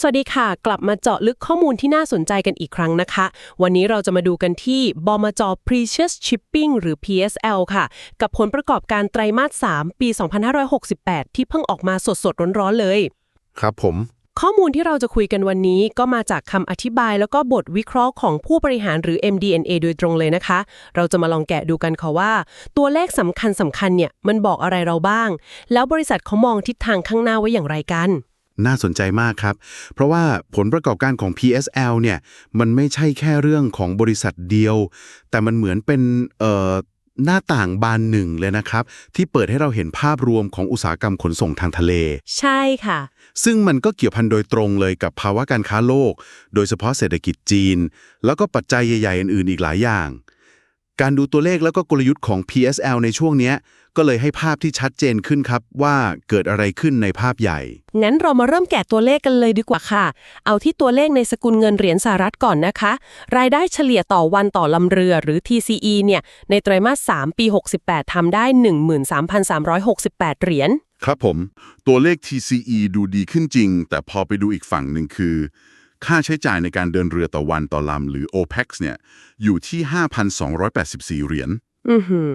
สวัสดีค่ะ กลับมาเจาะลึกข้อมูลที่น่าสนใจกันอีกครั้งนะคะ วันนี้เราจะมาดูกันที่บมจ Precious Shipping หรือ PSL ค่ะ กับผลประกอบการไตรมาส 3 ปี 2568 ที่เพิ่งออกมาสดๆ ร้อนๆ เลย ครับผม ข้อมูลที่เราจะคุยกันวันนี้ก็มาจากคำอธิบายแล้วก็บทวิเคราะห์ของผู้บริหารหรือ MDNA โดยตรงเลยนะคะ เราจะมาลองแกะดูกันค่ะว่า ตัวเลขสำคัญสำคัญๆเนี่ยมันบอกอะไรเราบ้าง แล้วบริษัทเขามองทิศทางข้างหน้าไว้อย่างไรกัน น่าสนใจมากครับ เพราะว่าผลประกอบการของ PSL เนี่ย มันไม่ใช่แค่เรื่องของบริษัทเดียว แต่มันเหมือนเป็นเอ่อหน้าต่างบานหนึ่งเลยนะครับ ที่เปิดให้เราเห็นภาพรวมของอุตสาหกรรมขนส่งทางทะเล ใช่ค่ะ ซึ่งมันก็เกี่ยวพันโดยตรงเลยกับภาวะการค้าโลก โดยเฉพาะเศรษฐกิจจีน แล้วก็ปัจจัยใหญ่ๆ อื่นๆ อีกหลายอย่าง การดูตัวเลขแล้วก็กลยุทธ์ของ PSL ในช่วงเนี้ยก็เลยให้ภาพที่ชัดเจนขึ้นครับว่าเกิดอะไรขึ้นในภาพใหญ่งั้นเรามาเริ่มแกะตัวเลขกันเลยดีกว่าค่ะ เอาที่ตัวเลขในสกุลเงินเหรียญสหรัฐก่อนนะคะ รายได้เฉลี่ยต่อวันต่อลำเรือหรือ TCE เนี่ย ในไตรมาส 3 ปี 68ทำได้ 13,368 เหรียญ ครับผม ตัวเลข TCE ดูดีขึ้นจริง แต่พอไปดูอีกฝั่งหนึ่งคือ ค่าใช้จ่ายในการเดินเรือต่อวันต่อลำหรือ OPEX เนี่ยอยู่ที่ 5,284 เหรียญอือหือ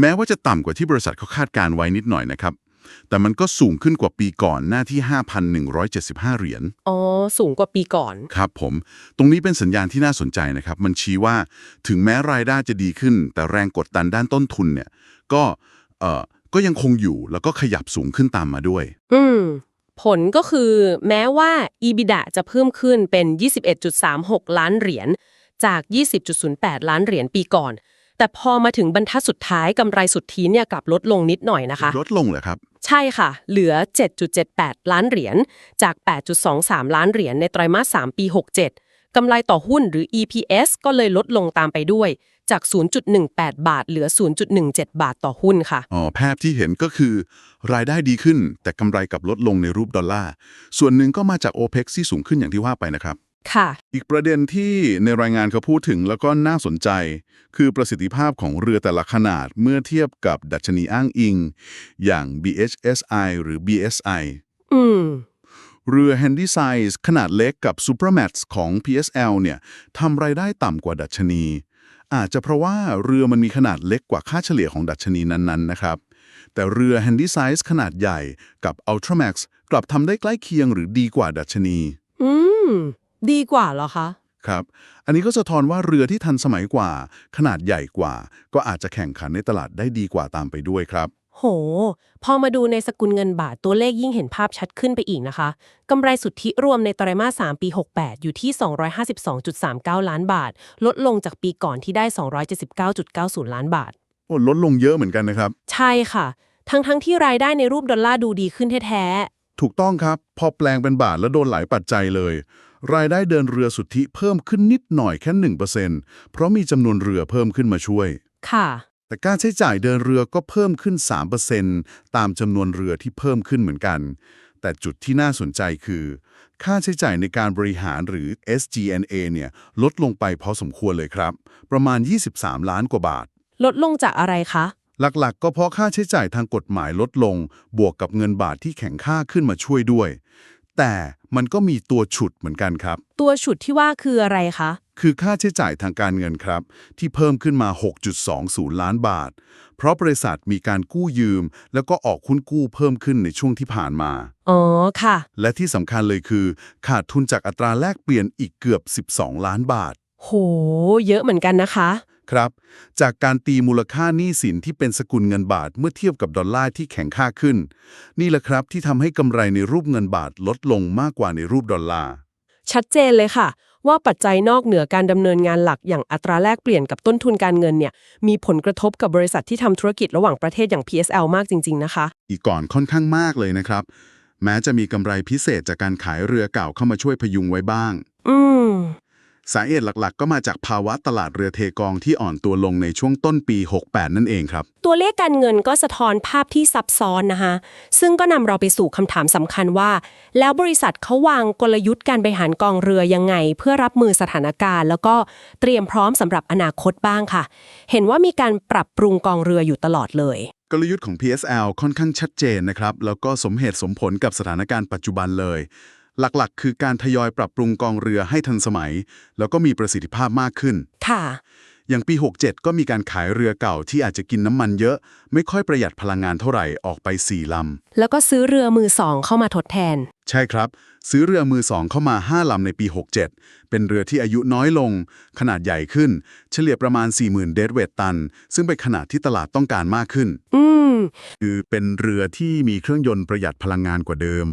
แม้ว่าจะต่ำกว่าที่บริษัทเขาคาดการไว้นิดหน่อยนะครับ แต่มันก็สูงขึ้นกว่าปีก่อนหน้าที่ 5,175 เหรียญ อ๋อ สูงกว่าปีก่อน ครับผม ตรงนี้เป็นสัญญาณที่น่าสนใจนะครับ มันชี้ว่าถึงแม้รายได้จะดีขึ้น แต่แรงกดดันด้านต้นทุนเนี่ย ก็ เอ่อ ก็ยังคงอยู่แล้วก็ขยับสูงขึ้นตามมาด้วย อืม ผลก็คือแม้ว่า EBITDA จะเพิ่มขึ้นเป็น 21.36 ล้านเหรียญจาก 20.08 ล้านเหรียญปีก่อน แต่พอมาถึงบรรทัดสุดท้ายกำไรสุทธิเนี่ยกลับลดลงนิดหน่อยนะคะ ลดลงเหรอครับ ใช่ค่ะ เหลือ 7.78 ล้านเหรียญจาก 8.23 ล้านเหรียญในไตรมาส 3 ปี 67กำไรต่อหุ้นหรือ EPS ก็เลยลดลงตามไปด้วย จาก 0.18 บาท เหลือ 0.17 บาทต่อหุ้นค่ะ อ๋อภาพที่เห็นก็คือ รายได้ดีขึ้น แต่กำไรกลับลดลงในรูปดอลลาร์ ส่วนหนึ่งก็มาจาก OPEX ที่สูงขึ้นอย่างที่ว่าไปนะครับ ค่ะ อีกประเด็นที่ในรายงานเขาพูดถึงแล้วก็น่าสนใจ คือประสิทธิภาพของเรือแต่ละขนาดเมื่อเทียบกับดัชนีอ้างอิง อย่าง BHSI หรือ BSI อืมเรือ Handysize ขนาดเล็กกับ Supramax ของ PSL เนี่ยทำรายได้ต่ำกว่าดัชนี อาจจะเพราะว่าเรือมันมีขนาดเล็กกว่าค่าเฉลี่ยของดัชนีนั้นๆนะครับ แต่เรือ Handysize ขนาดใหญ่กับ Ultramax กลับทำได้ใกล้เคียงหรือดีกว่าดัชนี อืม ดีกว่าเหรอคะ ครับ อันนี้ก็สะท้อนว่าเรือที่ทันสมัยกว่า ขนาดใหญ่กว่า ก็อาจจะแข่งขันในตลาดได้ดีกว่าตามไปด้วยครับ โห พอมาดูในสกุลเงินบาทตัวเลขยิ่งเห็นภาพชัดขึ้นไปอีกนะคะ กำไรสุทธิรวมในไตรมาส3ปี 68 อยู่ที่ 252.39 ล้านบาท ลดลงจากปีก่อนที่ได้ 279.90 ล้านบาท โอ้ลดลงเยอะเหมือนกันนะครับ ใช่ค่ะ ทั้งทั้งๆที่รายได้ในรูปดอลลาร์ดูดีขึ้นแท้ถูกต้องครับ พอแปลงเป็นบาทแล้วโดนหลายปัจจัยเลย รายได้เดินเรือสุทธิเพิ่มขึ้นนิดหน่อยแค่1%เพราะมีจำนวนเรือเพิ่มขึ้นมาช่วยๆค่ะ แต่การใช้จ่ายเดินเรือก็เพิ่มขึ้น 3%ตามจำนวนเรือที่เพิ่มขึ้นเหมือนกัน แต่จุดที่น่าสนใจคือ ค่าใช้จ่ายในการบริหารหรือ SG&A เนี่ยลดลงไปพอสมควรเลยครับ ประมาณ 23 ล้านกว่าบาท ลดลงจากอะไรคะ หลักๆ ก็เพราะค่าใช้จ่ายทางกฎหมายลดลง บวกกับเงินบาทที่แข็งค่าขึ้นมาช่วยด้วย แต่มันก็มีตัวฉุดเหมือนกันครับ ตัวฉุดที่ว่าคืออะไรคะ คือค่าใช้จ่ายทางการเงินครับ ที่เพิ่มขึ้นมา 6.20 ล้านบาท เพราะบริษัทมีการกู้ยืม แล้วก็ออกคุ้นกู้เพิ่มขึ้นในช่วงที่ผ่านมา อ๋อ ค่ะ และที่สำคัญเลยคือ ขาดทุนจากอัตราแลกเปลี่ยนอีกเกือบ 12 ล้านบาท โห เยอะเหมือนกันนะคะครับ จากการตีมูลค่าหนี้สินที่เป็นสกุลเงินบาทเมื่อเทียบกับดอลลาร์ที่แข็งค่าขึ้น นี่แหละครับที่ทำให้กำไรในรูปเงินบาทลดลงมากกว่าในรูปดอลลาร์ ชัดเจนเลยค่ะ ว่าปัจจัยนอกเหนือการดำเนินงานหลักอย่างอัตราแลกเปลี่ยนกับต้นทุนการเงินเนี่ยมีผลกระทบกับบริษัทที่ทำธุรกิจระหว่างประเทศอย่าง PSL มากจริง ๆ นะคะ อีกก่อนค่อนข้างมากเลยนะครับ แม้จะมีกำไรพิเศษจากการขายเรือเก่าเข้ามาช่วยพยุงไว้บ้าง อืม สาเหตุหลักๆ ก็มาจากภาวะตลาดเรือเทกองที่อ่อนตัวลงในช่วงต้นปี 68 นั่นเองครับ ตัวเลขการเงินก็สะท้อนภาพที่ซับซ้อนนะคะ ซึ่งก็นำเราไปสู่คำถามสำคัญว่า แล้วบริษัทเขาวางกลยุทธ์การบริหารกองเรือยังไง เพื่อรับมือสถานการณ์ แล้วก็เตรียมพร้อมสำหรับอนาคตบ้างค่ะ เห็นว่ามีการปรับปรุงกองเรืออยู่ตลอดเลย กลยุทธ์ของ PSL ค่อนข้างชัดเจนนะครับแล้วก็สมเหตุสมผลกับสถานการณ์ปัจจุบันเลย หลักๆ คือการทยอยปรับปรุงกองเรือให้ทันสมัย แล้วก็มีประสิทธิภาพมากขึ้น ค่ะ อย่างปี 67 ก็มีการขายเรือเก่าที่อาจจะกินน้ำมันเยอะ ไม่ค่อยประหยัดพลังงานเท่าไหร่ออกไป 4ลำแล้วก็ซื้อเรือมือสองเข้ามาทดแทนใช่ครับ ซื้อเรือมือสองเข้ามา 5 ลำในปี 67 เป็นเรือที่อายุน้อยลง ขนาดใหญ่ขึ้น เฉลี่ยประมาณ 40,000 เดดเวตตัน ซึ่งเป็นขนาดที่ตลาดต้องการมากขึ้น อืม คือเป็นเรือที่มีเครื่องยนต์ประหยัดพลังงานกว่าเดิม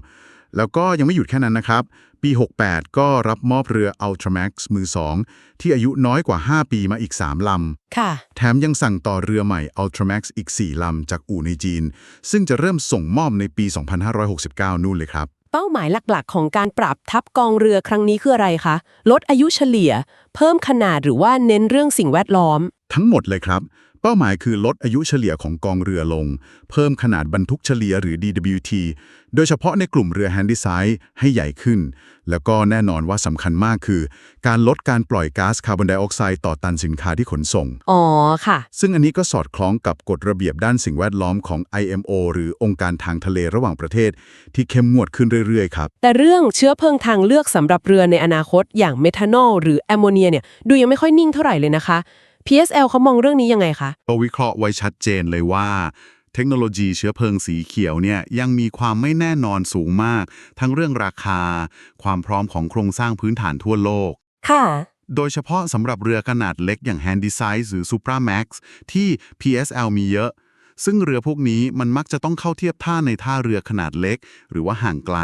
แล้วก็ยังไม่หยุดแค่นั้นนะครับ ปี 68 ก็รับมอบเรือ Ultramax มือสองที่อายุน้อยกว่า 5 ปีมาอีก 3 ลำ ค่ะ แถมยังสั่งต่อเรือใหม่ Ultramax อีก 4 ลำจากอู่ในจีน ซึ่งจะเริ่มส่งมอบในปี 2569 นู่นเลยครับเป้าหมายหลัก ๆ ของการปรับทับกองเรือครั้งนี้คืออะไรคะ ลดอายุเฉลี่ย เพิ่มขนาดหรือว่าเน้นเรื่องสิ่งแวดล้อม ทั้งหมดเลยครับ เป้าหมายคือลดอายุเฉลี่ยของกองเรือลง เพิ่มขนาดบรรทุกเฉลี่ยหรือ DWT โดยเฉพาะในกลุ่มเรือแฮนดี้ไซส์ให้ใหญ่ขึ้น แล้วก็แน่นอนว่าสำคัญมากคือ การลดการปล่อยก๊าซคาร์บอนไดออกไซด์ต่อตันสินค้าที่ขนส่ง อ๋อค่ะ ซึ่งอันนี้ก็สอดคล้องกับกฎระเบียบด้านสิ่งแวดล้อมของ IMO หรือองค์การทางทะเลระหว่างประเทศ ที่เข้มงวดขึ้นเรื่อยๆครับ แต่เรื่องเชื้อเพลิงทางเลือกสำหรับเรือในอนาคต อย่างเมทานอลหรือแอมโมเนียเนี่ยดูยังไม่ค่อยนิ่งเท่าไหร่เลยนะคะ PSL เขามองเรื่องนี้ยังไงคะ ก็วิเคราะห์ไว้ชัดเจนเลยว่า เทคโนโลยีเชื้อเพลิงสีเขียวเนี่ยยังมีความไม่แน่นอนสูงมาก ทั้งเรื่องราคา ความพร้อมของโครงสร้างพื้นฐานทั่วโลก ค่ะ โดยเฉพาะสำหรับเรือขนาดเล็กอย่าง Handysize หรือ Supramax ที่ PSL มีเยอะ ซึ่งเรือพวกนี้มันมักจะต้องเข้าเทียบท่าในท่าเรือขนาดเล็ก หรือว่าห่างไกล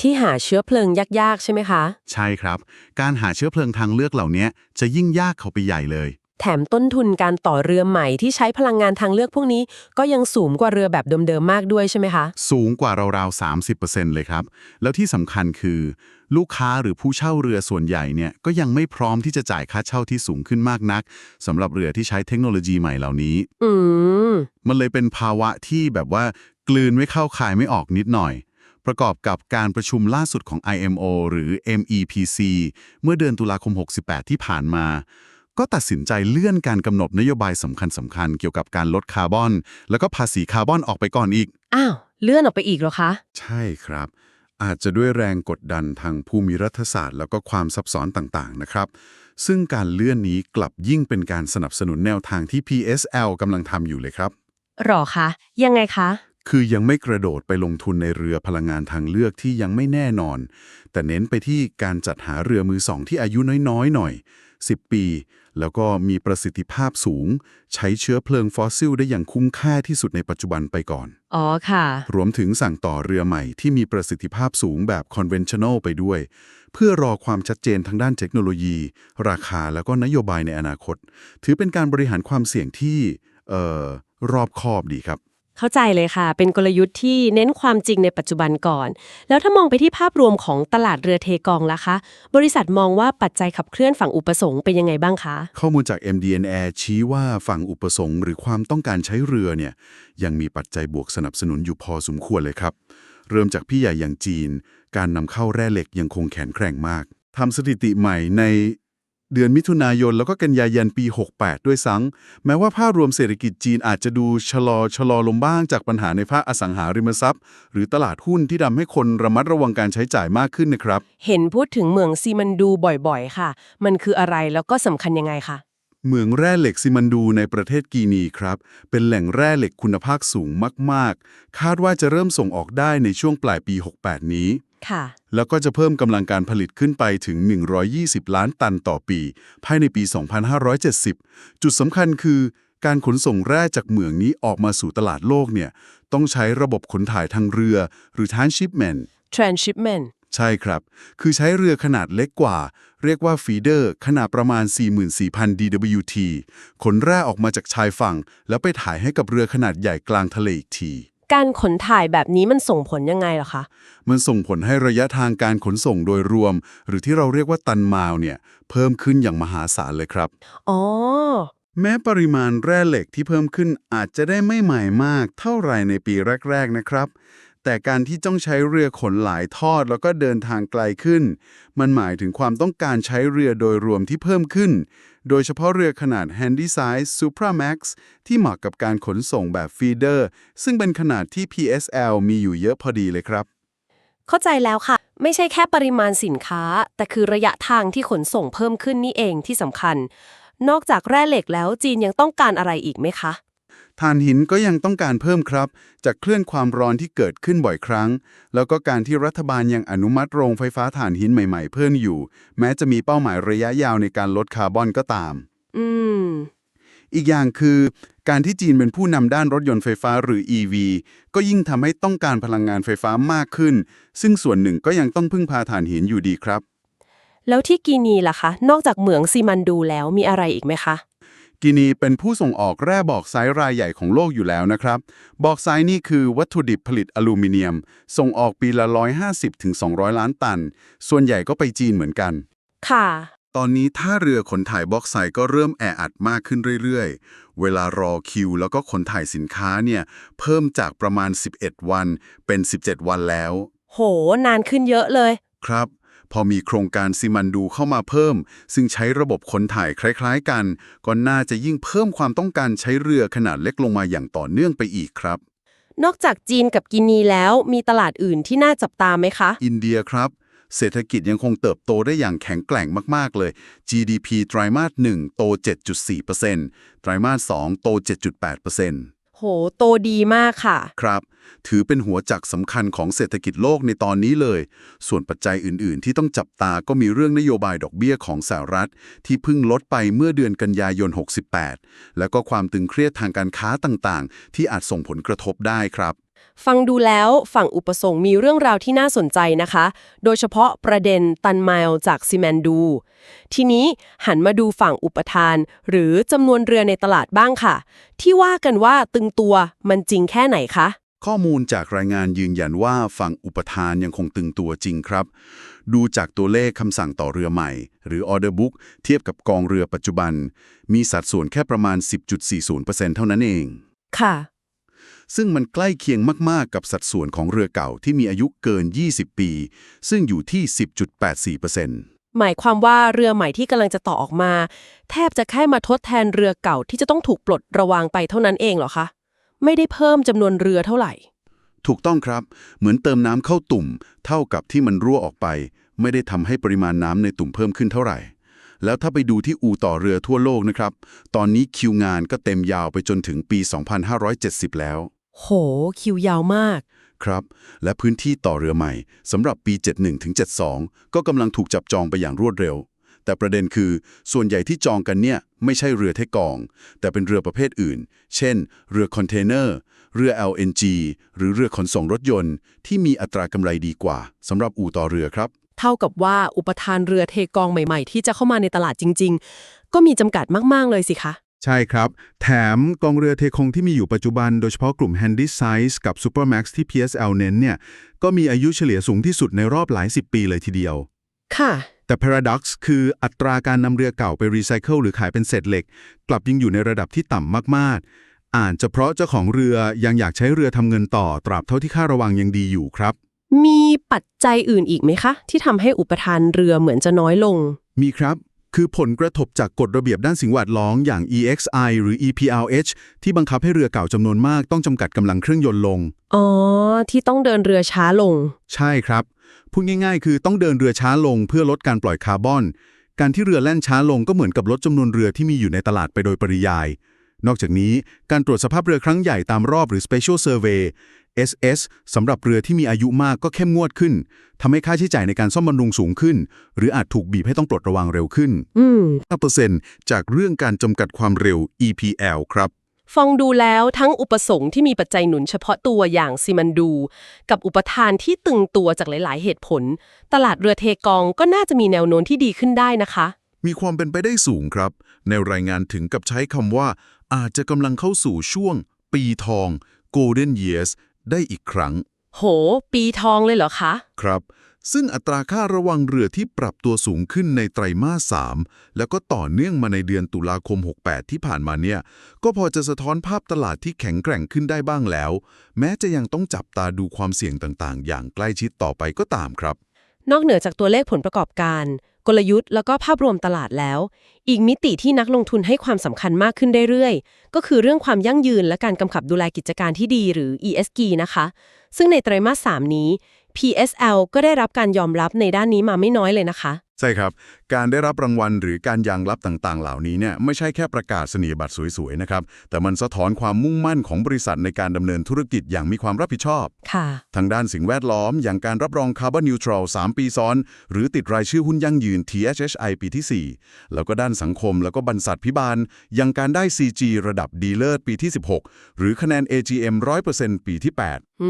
ที่หาเชื้อเพลิงยากๆ ใช่ไหมคะ ใช่ครับ การหาเชื้อเพลิงทางเลือกเหล่านี้จะยิ่งยากเข้าไปใหญ่เลย แถมต้นทุนการต่อเรือใหม่ที่ใช้พลังงานทางเลือกพวกนี้ ก็ยังสูงกว่าเรือแบบเดิมๆมากด้วยใช่ไหมคะ สูงกว่าราวๆ 30%เลยครับ แล้วที่สำคัญคือ ลูกค้าหรือผู้เช่าเรือส่วนใหญ่เนี่ยก็ยังไม่พร้อมที่จะจ่ายค่าเช่าที่สูงขึ้นมากนักสำหรับเรือที่ใช้เทคโนโลยีใหม่เหล่านี้ อืม มันเลยเป็นภาวะที่แบบว่ากลืนไม่เข้าคายไม่ออกนิดหน่อย ประกอบกับการประชุมล่าสุดของ IMO หรือ MEPC เมื่อเดือนตุลาคม 68 ที่ผ่านมา ก็ตัดสินใจเลื่อนการกำหนดนโยบายสำคัญสำคัญๆเกี่ยวกับการลดคาร์บอน แล้วก็ภาษีคาร์บอนออกไปก่อนอีก อ้าว เลื่อนออกไปอีกเหรอคะ ใช่ครับ อาจจะด้วยแรงกดดันทางภูมิรัฐศาสตร์ แล้วก็ความซับซ้อนต่างๆนะครับ ซึ่งการเลื่อนนี้กลับยิ่งเป็นการสนับสนุนแนวทางที่ PSL กำลังทำอยู่เลยครับ หรอคะ ยังไงคะ คือยังไม่กระโดดไปลงทุนในเรือพลังงานทางเลือกที่ยังไม่แน่นอน แต่เน้นไปที่การจัดหาเรือมือสองที่อายุน้อยๆหน่อย 10 ปี แล้วก็มีประสิทธิภาพสูง ใช้เชื้อเพลิงฟอสซิลได้อย่างคุ้มค่าที่สุดในปัจจุบันไปก่อน อ๋อค่ะ รวมถึงสั่งต่อเรือใหม่ที่มีประสิทธิภาพสูงแบบ conventional ไปด้วย เพื่อรอความชัดเจนทางด้านเทคโนโลยี ราคาแล้วก็นโยบายในอนาคต ถือเป็นการบริหารความเสี่ยงที่เอ่อรอบคอบดีครับ เข้าใจเลยค่ะ เป็นกลยุทธ์ที่เน้นความจริงในปัจจุบันก่อน แล้วถ้ามองไปที่ภาพรวมของตลาดเรือเทกองล่ะคะ บริษัทมองว่าปัจจัยขับเคลื่อนฝั่งอุปสงค์เป็นยังไงบ้างคะ ข้อมูลจาก MDN Air ชี้ว่าฝั่งอุปสงค์หรือความต้องการใช้เรือเนี่ยยังมีปัจจัยบวกสนับสนุนอยู่พอสมควรเลยครับ เริ่มจากพี่ใหญ่อย่างจีน การนำเข้าแร่เหล็กยังคงแข็งแกร่งมากทำสถิติใหม่ใน เดือนมิถุนายนแล้วก็กันยายนปี 68 ด้วยซ้ำแม้ว่าภาพรวมเศรษฐกิจจีนอาจจะดูชะลอชะลอลงบ้างจากปัญหาในภาคอสังหาริมทรัพย์ หรือตลาดหุ้นที่ทำให้คนระมัดระวังการใช้จ่ายมากขึ้นนะครับ เห็นพูดถึงเมืองซีมันดูบ่อยๆ ค่ะ มันคืออะไรแล้วก็สำคัญยังไงคะเหมืองแร่เหล็กซิมันดูในประเทศกีนีครับ เป็นแหล่งแร่เหล็กคุณภาพสูงมาก ๆ คาดว่าจะเริ่มส่งออกได้ในช่วงปลายปี 68 นี้ ค่ะ แล้วก็จะเพิ่มกำลังการผลิตขึ้นไปถึง 120 ล้านตันต่อปี ภายในปี 2570 จุดสำคัญคือ การขนส่งแร่จากเหมืองนี้ออกมาสู่ตลาดโลกเนี่ยต้องใช้ระบบขนถ่ายทางเรือ หรือ transshipment transshipment ใช่ครับ คือใช้เรือขนาดเล็กกว่า เรียกว่าฟีเดอร์ ขนาดประมาณ 44,000 DWT ขนแร่ออกมาจากชายฝั่ง แล้วไปถ่ายให้กับเรือขนาดใหญ่กลางทะเลอีกที การขนถ่ายแบบนี้มันส่งผลยังไงเหรอคะ มันส่งผลให้ระยะทางการขนส่งโดยรวม หรือที่เราเรียกว่าตันมาวเนี่ยเพิ่มขึ้นอย่างมหาศาลเลยครับ อ๋อ แม้ปริมาณแร่เหล็กที่เพิ่มขึ้นอาจจะได้ไม่ใหม่มากเท่าไหร่ในปีแรกๆนะครับ แต่การที่ต้องใช้เรือขนหลายทอดแล้วก็เดินทางไกลขึ้น มันหมายถึงความต้องการใช้เรือโดยรวมที่เพิ่มขึ้น โดยเฉพาะเรือขนาด Handysize Supramax ที่เหมาะกับการขนส่งแบบฟีเดอร์ ซึ่งเป็นขนาดที่ PSL มีอยู่เยอะพอดีเลยครับ เข้าใจแล้วค่ะ ไม่ใช่แค่ปริมาณสินค้า แต่คือระยะทางที่ขนส่งเพิ่มขึ้นนี่เองที่สำคัญ นอกจากแร่เหล็กแล้วจีนยังต้องการอะไรอีกไหมคะ ถ่านหินก็ยังต้องการเพิ่มครับ จากคลื่นความร้อนที่เกิดขึ้นบ่อยครั้ง แล้วก็การที่รัฐบาลยังอนุมัติโรงไฟฟ้าถ่านหินใหม่ ๆ เพิ่มอยู่ แม้จะมีเป้าหมายระยะยาวในการลดคาร์บอนก็ตาม อืม อีกอย่างคือ การที่จีนเป็นผู้นำด้านรถยนต์ไฟฟ้าหรือ EV ก็ยิ่งทำให้ต้องการพลังงานไฟฟ้ามากขึ้น ซึ่งส่วนหนึ่งก็ยังต้องพึ่งพาถ่านหินอยู่ดีครับ แล้วที่กีนีล่ะคะ นอกจากเหมืองซีมันดูแล้วมีอะไรอีกไหมคะ กินีเป็นผู้ส่งออกแร่บอกไซด์รายใหญ่ของโลกอยู่แล้วนะครับ บอกไซด์นี่คือวัตถุดิบผลิตอลูมิเนียม ส่งออกปีละ 150ถึง200 ล้านตัน ส่วนใหญ่ก็ไปจีนเหมือนกัน ค่ะ ตอนนี้ท่าเรือขนถ่ายบ็อกไซด์ก็เริ่มแออัดมากขึ้นเรื่อยๆ เวลารอคิวแล้วก็ขนถ่ายสินค้าเนี่ยเพิ่มจากประมาณ 11 วันเป็น 17 วันแล้ว โห นานขึ้นเยอะเลย ครับ พอมีโครงการซิมันดูเข้ามาเพิ่ม ซึ่งใช้ระบบขนถ่ายคล้ายๆกัน ก็น่าจะยิ่งเพิ่มความต้องการใช้เรือขนาดเล็กลงมาอย่างต่อเนื่องไปอีกครับ นอกจากจีนกับกินีแล้วมีตลาดอื่นที่น่าจับตามไหมคะ อินเดียครับ เศรษฐกิจยังคงเติบโตได้อย่างแข็งแกร่งมากๆเลย GDP ไตรมาส 1 โต 7.4%ไตรมาส 2 โต 7.8% โห โตดีมากค่ะ ครับ ถือเป็นหัวจักสำคัญของเศรษฐกิจโลกในตอนนี้เลย ส่วนปัจจัยอื่น ๆ ที่ต้องจับตาก็มีเรื่องนโยบายดอกเบี้ยของสหรัฐ ที่เพิ่งลดไปเมื่อเดือนกันยายน 68 แล้วก็ความตึงเครียดทางการค้าต่าง ๆ ที่อาจส่งผลกระทบได้ครับ ฟังดูแล้วฝั่งอุปสงค์มีเรื่องราวที่น่าสนใจนะคะ โดยเฉพาะประเด็นตันไมล์จากซีแมนดู ทีนี้หันมาดูฝั่งอุปทาน หรือจำนวนเรือในตลาดบ้างค่ะ ที่ว่ากันว่าตึงตัวมันจริงแค่ไหนคะ ข้อมูลจากรายงานยืนยันว่าฝั่งอุปทานยังคงตึงตัวจริงครับ ดูจากตัวเลขคำสั่งต่อเรือใหม่ หรือ Order Book เทียบกับกองเรือปัจจุบัน มีสัดส่วนแค่ประมาณ 10.40%เท่านั้นเอง ค่ะ ซึ่งมันใกล้เคียงมาก ๆ กับสัดส่วนของเรือเก่าที่มีอายุเกิน 20 ปี ซึ่งอยู่ที่ 10.84%หมายความว่าเรือใหม่ที่กำลังจะต่อออกมา แทบจะแค่มาทดแทนเรือเก่าที่จะต้องถูกปลดระวางไปเท่านั้นเองเหรอคะ ไม่ได้เพิ่มจำนวนเรือเท่าไหร่ ถูกต้องครับ เหมือนเติมน้ำเข้าตุ่ม เท่ากับที่มันรั่วออกไป ไม่ได้ทำให้ปริมาณน้ำในตุ่มเพิ่มขึ้นเท่าไหร่ แล้วถ้าไปดูที่อู่ต่อเรือทั่วโลกนะครับ ตอนนี้คิวงานก็เต็มยาวไปจนถึงปี 2570 แล้ว โห คิวยาวมาก ครับ และพื้นที่ต่อเรือใหม่สำหรับปี 71ถึง72 ก็กำลังถูกจับจองไปอย่างรวดเร็ว แต่ประเด็นคือส่วนใหญ่ที่จองกันเนี่ย ไม่ใช่เรือเทกอง แต่เป็นเรือประเภทอื่น เช่น เรือคอนเทนเนอร์ เรือ LNG หรือเรือขนส่งรถยนต์ ที่มีอัตรากำไรดีกว่าสำหรับอู่ต่อเรือครับ เท่ากับว่าอุปทานเรือเทกองใหม่ๆ ที่จะเข้ามาในตลาดจริง ๆ ก็มีจำกัดมากๆเลยสิคะ ใช่ครับ แถมกองเรือเทคงที่มีอยู่ปัจจุบัน โดยเฉพาะกลุ่ม Handy Size กับ Supermax ที่ PSL เน้นเนี่ยก็มีอายุเฉลี่ยสูงที่สุดในรอบหลายสิบปีเลยทีเดียว ค่ะ แต่ Paradox คืออัตราการนำเรือเก่าไปรีไซเคิลหรือขายเป็นเศษเหล็ก กลับยังอยู่ในระดับที่ต่ำมากๆอ่านจะเพราะเจ้าของเรือยังอยากใช้เรือทำเงินต่อตราบเท่าที่ค่าระวังยังดีอยู่ครับ มีปัจจัยอื่นอีกไหมคะ ที่ทำให้อุปทานเรือเหมือนจะน้อยลง มีครับ คือผลกระทบจากกฎระเบียบด้านสิ่งแวดล้อมอย่าง EXI หรือ EPRH ที่บังคับให้เรือเก่าจำนวนมากต้องจำกัดกำลังเครื่องยนต์ลง อ๋อ ที่ต้องเดินเรือช้าลง ใช่ครับ พูดง่าย ๆ คือต้องเดินเรือช้าลงเพื่อลดการปล่อยคาร์บอน การที่เรือแล่นช้าลงก็เหมือนกับลดจำนวนเรือที่มีอยู่ในตลาดไปโดยปริยายนอกจากนี้ การตรวจสภาพเรือครั้งใหญ่ตามรอบหรือ Special Survey SS สำหรับเรือที่มีอายุมากก็เข้มงวดขึ้นทำให้ค่าใช้จ่ายในการซ่อมบำรุงสูงขึ้น หรืออาจถูกบีบให้ต้องปลดระวางเร็วขึ้นอืม5%จากเรื่องการจำกัดความเร็ว EPL ครับ ฟังดูแล้วทั้งอุปสงค์ที่มีปัจจัยหนุนเฉพาะตัวอย่างซีมันดู กับอุปทานที่ตึงตัวจากหลาย ๆ เหตุผล ตลาดเรือเทกองก็น่าจะมีแนวโน้มที่ดีขึ้นได้นะคะ มีความเป็นไปได้สูงครับ ในรายงานถึงกับใช้คำว่า อาจจะกำลังเข้าสู่ช่วง ปีทอง Golden Years ได้อีกครั้ง โห ปีทองเลยเหรอคะ ครับ ซึ่งอัตราค่าระวังเรือที่ปรับตัวสูงขึ้นในไตรมาส 3 แล้วก็ต่อเนื่องมาในเดือนตุลาคม 68 ที่ผ่านมาเนี่ย ก็พอจะสะท้อนภาพตลาดที่แข็งแกร่งขึ้นได้บ้างแล้ว แม้จะยังต้องจับตาดูความเสี่ยงต่างๆ อย่างใกล้ชิดต่อไปก็ตามครับ นอกเหนือจากตัวเลขผลประกอบการ กลยุทธ์แล้วก็ภาพรวมตลาดแล้ว อีกมิติที่นักลงทุนให้ความสำคัญมากขึ้นเรื่อยๆ ก็คือเรื่องความยั่งยืนและการกำกับดูแลกิจการที่ดีหรือ ESG นะคะ ซึ่งในไตรมาส 3 นี้ PSL ก็ได้รับการยอมรับในด้านนี้มาไม่น้อยเลยนะคะ ใช่ครับ การได้รับรางวัลหรือการยางลับต่างๆ เหล่านี้เนี่ยไม่ใช่แค่ประกาศเสนียบัตรสวยๆนะครับ แต่มันสะท้อนความมุ่งมั่นของบริษัทในการดำเนินธุรกิจอย่างมีความรับผิดชอบ ค่ะ ทางด้านสิ่งแวดล้อม อย่างการรับรองคาร์บอนนิวทรัล3 ปีซ้อน หรือติดรายชื่อหุ้นยั่งยืน THHI ปีที่ 4 แล้วก็ด้านสังคมแล้วก็บรรษัทพิบาลอย่างการได้ CG ระดับดีเลิศปีที่ 16 หรือคะแนน AGM 100%ปีที่ 8 อื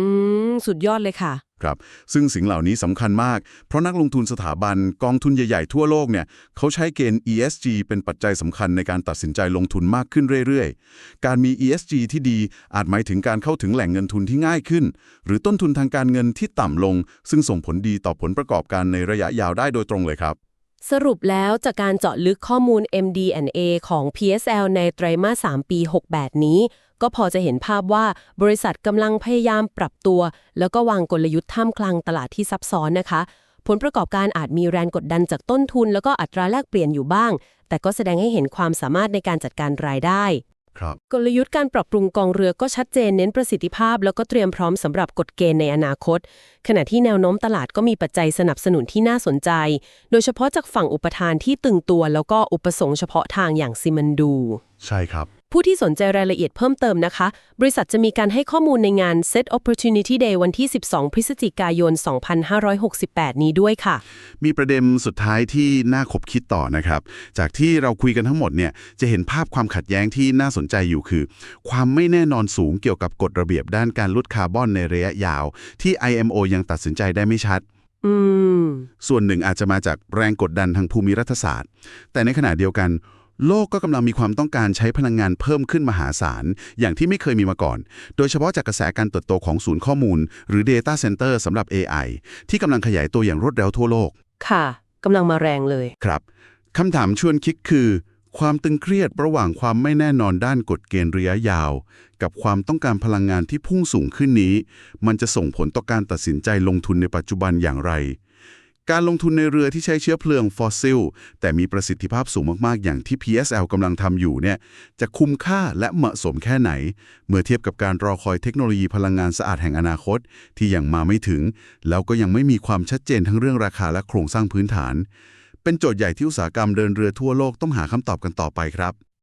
มสุดยอดเลยค่ะ ครับซึ่งสิ่งเหล่านี้สำคัญมาก เพราะนักลงทุนสถาบันกองทุนใหญ่ๆ ทั่วโลกเนี่ยเขาใช้เกณฑ์ ESG เป็นปัจจัยสำคัญในการตัดสินใจลงทุนมากขึ้นเรื่อยๆ การมี ESG ที่ดีอาจหมายถึงการเข้าถึงแหล่งเงินทุนที่ง่ายขึ้น หรือต้นทุนทางการเงินที่ต่ำลง ซึ่งส่งผลดีต่อผลประกอบการในระยะยาวได้โดยตรงเลยครับสรุปแล้วจากการเจาะลึกข้อมูล MD&A ของ PSL ในไตรมาส 3 ปี 68 นี้ ก็พอจะเห็นภาพว่าบริษัทกำลังพยายามปรับตัว แล้วก็วางกลยุทธ์ท่ามกลางตลาดที่ซับซ้อนนะคะ ผลประกอบการอาจมีแรงกดดันจากต้นทุน แล้วก็อัตราแลกเปลี่ยนอยู่บ้าง แต่ก็แสดงให้เห็นความสามารถในการจัดการรายได้ครับกลยุทธ์การปรับปรุงกองเรือก็ชัดเจนเน้นประสิทธิภาพ แล้วก็เตรียมพร้อมสำหรับกฎเกณฑ์ในอนาคต ขณะที่แนวโน้มตลาดก็มีปัจจัยสนับสนุนที่น่าสนใจ โดยเฉพาะจากฝั่งอุปทานที่ตึงตัว แล้วก็อุปสงค์เฉพาะทางอย่างซิมันดู ใช่ครับ ผู้ที่สนใจรายละเอียดเพิ่มเติมนะคะ บริษัทจะมีการให้ข้อมูลในงาน Set Opportunity Day วันที่ 12 พฤศจิกายน 2568 นี้ด้วยค่ะ มีประเด็นสุดท้ายที่น่าขบคิดต่อนะครับ จากที่เราคุยกันทั้งหมดเนี่ยจะเห็นภาพความขัดแย้งที่น่าสนใจอยู่คือ ความไม่แน่นอนสูงเกี่ยวกับกฎระเบียบด้านการลดคาร์บอนในระยะยาว ที่ IMO ยังตัดสินใจได้ไม่ชัดอืมส่วนหนึ่งอาจจะมาจากแรงกดดันทางภูมิรัฐศาสตร์ แต่ในขณะเดียวกัน โลกก็กำลังมีความต้องการใช้พลังงานเพิ่มขึ้นมหาศาล อย่างที่ไม่เคยมีมาก่อน โดยเฉพาะจากกระแสการเติบโตของศูนย์ข้อมูล หรือ Data Center สำหรับ AI ที่กำลังขยายตัวอย่างรวดเร็วทั่วโลก ค่ะกำลังมาแรงเลย ครับคำถามชวนคิดคือ ความตึงเครียดระหว่างความไม่แน่นอนด้านกฎเกณฑ์ระยะยาว กับความต้องการพลังงานที่พุ่งสูงขึ้นนี้ มันจะส่งผลต่อการตัดสินใจลงทุนในปัจจุบันอย่างไร การลงทุนในเรือที่ใช้เชื้อเพลิงฟอสซิล แต่มีประสิทธิภาพสูงมากๆ อย่างที่ PSL กำลังทำอยู่เนี่ยจะคุ้มค่าและเหมาะสมแค่ไหน เมื่อเทียบกับการรอคอยเทคโนโลยีพลังงานสะอาดแห่งอนาคต ที่ยังมาไม่ถึง แล้วก็ยังไม่มีความชัดเจนทั้งเรื่องราคาและโครงสร้างพื้นฐาน เป็นโจทย์ใหญ่ที่อุตสาหกรรมเดินเรือทั่วโลกต้องหาคำตอบกันต่อไปครับ